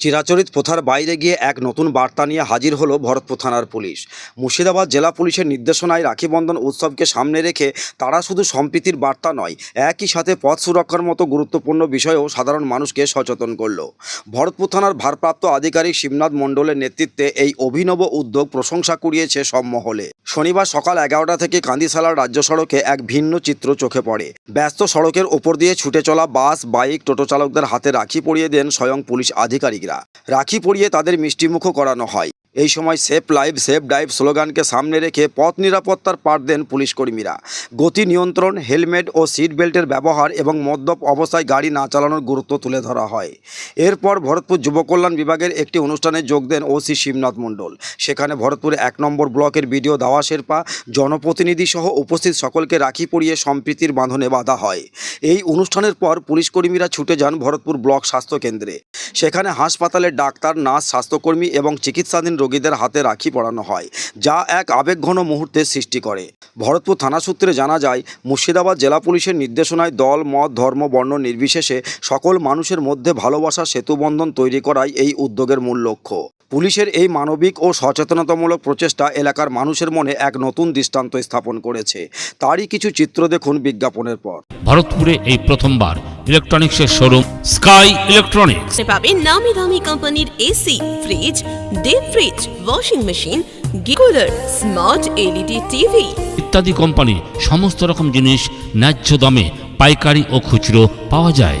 চিরাচরিত প্রথার বাইরে গিয়ে এক নতুন বার্তা নিয়ে হাজির হলো ভরতপুর থানার পুলিশ। মুর্শিদাবাদ জেলা পুলিশের নির্দেশনায় রাখি বন্ধন উৎসবকে সামনে রেখে তারা শুধু সম্প্রীতির বার্তা নয়, একই সাথে পথ সুরক্ষার মতো গুরুত্বপূর্ণ বিষয়েও সাধারণ মানুষকে সচেতন করল। ভরতপুর থানার ভারপ্রাপ্ত আধিকারিক শিবনাথ মণ্ডলের নেতৃত্বে এই অভিনব উদ্যোগ প্রশংসা কুড়িয়েছে সব মহলে। শনিবার সকাল এগারোটা থেকে কান্দিসালার রাজ্য সড়কে এক ভিন্ন চিত্র চোখে পড়ে। ব্যস্ত সড়কের ওপর দিয়ে ছুটে চলা বাস, বাইক, টোটো চালকদের হাতে রাখি পরিয়ে দেন স্বয়ং পুলিশ আধিকারিকরা। রাখি পরিয়ে তাদের মিষ্টিমুখও করানো হয়। এই সময় সেফ লাইভ সেফ ডাইভ স্লোগানকে সামনে রেখে পথ নিরাপত্তার পাঠ দেন পুলিশ কর্মীরা গতি নিয়ন্ত্রণ, হেলমেট ও সিট বেল্টের ব্যবহার এবং মদ্যপ অবস্থায় গাড়ি না চালানোর গুরুত্ব তুলে ধরা হয়। এরপর ভরতপুর যুবকল্যাণ বিভাগের একটি অনুষ্ঠানে যোগ দেন ওসি শিবনাথ মণ্ডল। সেখানে ভরতপুরে এক নম্বর ব্লকের বিডিও দাওয়া শেরপা জনপ্রতিনিধি সহ উপস্থিত সকলকে রাখি পরিয়ে সম্প্রীতির বাঁধনে বাঁধা হয়। এই অনুষ্ঠানের পর পুলিশ কর্মীরা ছুটে যান ভরতপুর ব্লক স্বাস্থ্য কেন্দ্রে। সেখানে হাসপাতালের ডাক্তার, নার্স, স্বাস্থ্যকর্মী এবং চিকিৎসাধীন রোগীদের হাতে রাখি পড়ানো হয়, যা এক আবেগঘন মুহূর্তের সৃষ্টি করে। ভরতপুর থানা সূত্রে জানা যায়, মুর্শিদাবাদ জেলা পুলিশের নির্দেশনায় দল, মত, ধর্ম, বর্ণ নির্বিশেষে সকল মানুষের মধ্যে ভালোবাসা, সেতুবন্ধন তৈরি করাই এই উদ্যোগের মূল লক্ষ্য। পুলিশের এই মানবিক ও সচেতনতামূলক প্রচেষ্টা এলাকার মানুষের মনে এক নতুন দৃষ্টান্ত স্থাপন করেছে। তারই কিছু চিত্র দেখুন বিজ্ঞাপনের পর। ভারতপুরে এই প্রথমবার ইলেকট্রনিক্সের শোরুম স্কাই ইলেকট্রনিক্স। পাবেন নামি দামি কোম্পানির AC fridge deep fridge washing machine গিকুলার smart LED TV ইত্যাদি কোম্পানি সমস্ত রকম জিনিস ন্যায্য দামে পাইকারি ও খুচরো পাওয়া যায়।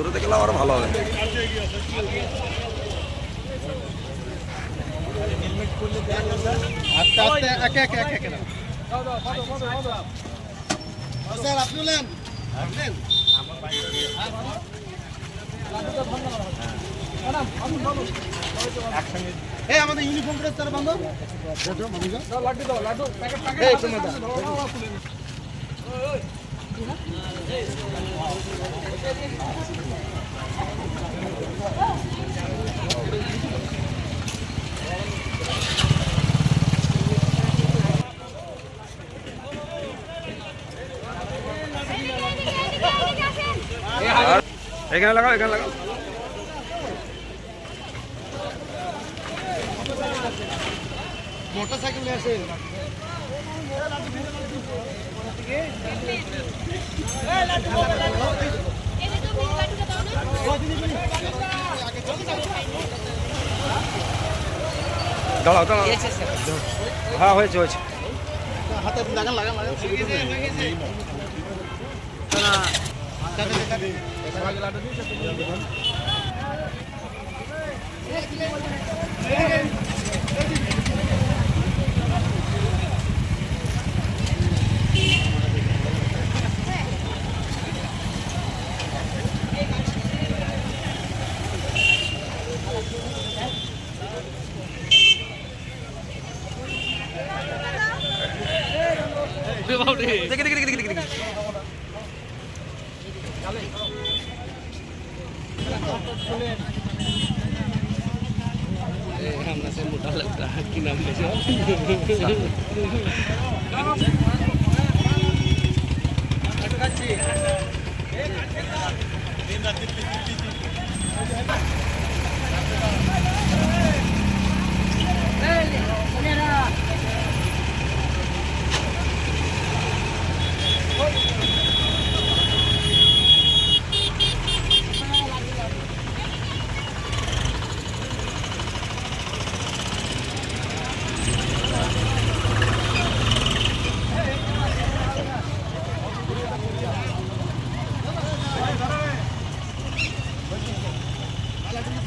দূরে থেকে আরও ভালো হবে। আমাদের ইউনিফর্ম ড্রেস স্যার বান্ধব? এই, তোমার দাও। এখানে লাগাও এখানে লাগাও। মোটরসাইকেল নিয়ে আসেন। দাঁড়াও দাঁড়াও। হ্যাঁ হয়েছে হয়েছে। হাতে লাগান লাগান লাগান সুবিধা বাপরে বাপরে দেখে দেখে দেখে দেখে हमने से मोटा लगता है कि नाम कैसे दिन रात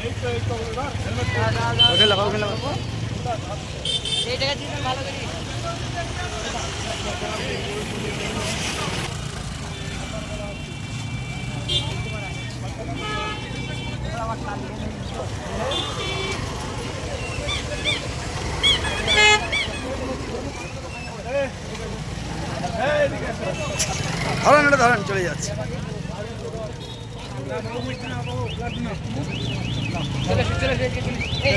হেলমেট পরে। ওখানে লাগাও ওখানে লাগাও ধরেন এটা ধরেন চলে যাচ্ছে এই,